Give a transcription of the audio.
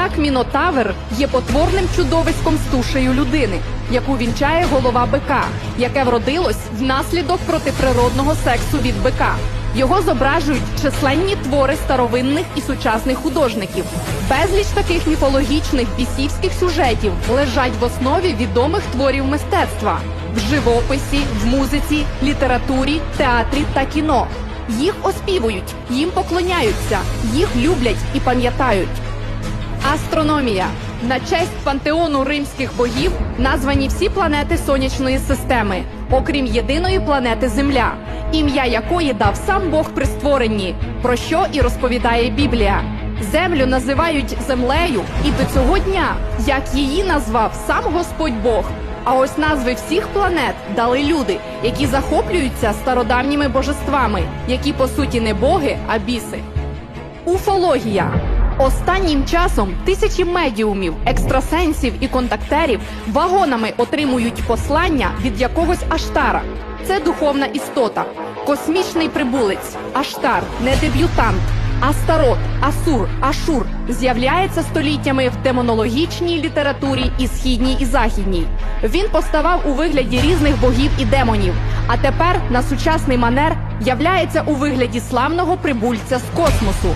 Так, мінотавр є потворним чудовиськом з тушею людини, яку вінчає голова бика, яке вродилось внаслідок протиприродного сексу від бика. Його зображують численні твори старовинних і сучасних художників. Безліч таких міфологічних бісівських сюжетів лежать в основі відомих творів мистецтва в живописі, в музиці, літературі, театрі та кіно. Їх оспівують, їм поклоняються, їх люблять і пам'ятають. Астрономія на честь пантеону римських богів названі всі планети сонячної системи, окрім єдиної планети Земля, ім'я якої дав сам Бог при створенні, про що і розповідає Біблія. Землю називають землею і до цього дня, як її назвав сам Господь Бог. А ось назви всіх планет дали люди, які захоплюються стародавніми божествами, які по суті не боги, а біси. Уфологія. Останнім часом тисячі медіумів, екстрасенсів і контактерів вагонами отримують послання від якогось аштара. Це духовна істота, космічний прибулець, аштар, не дебютант. Астарот, Асур, Ашур з'являється століттями в демонологічній літературі і східній і західній. Він поставав у вигляді різних богів і демонів, а тепер на сучасний манер являється у вигляді славного прибульця з космосу,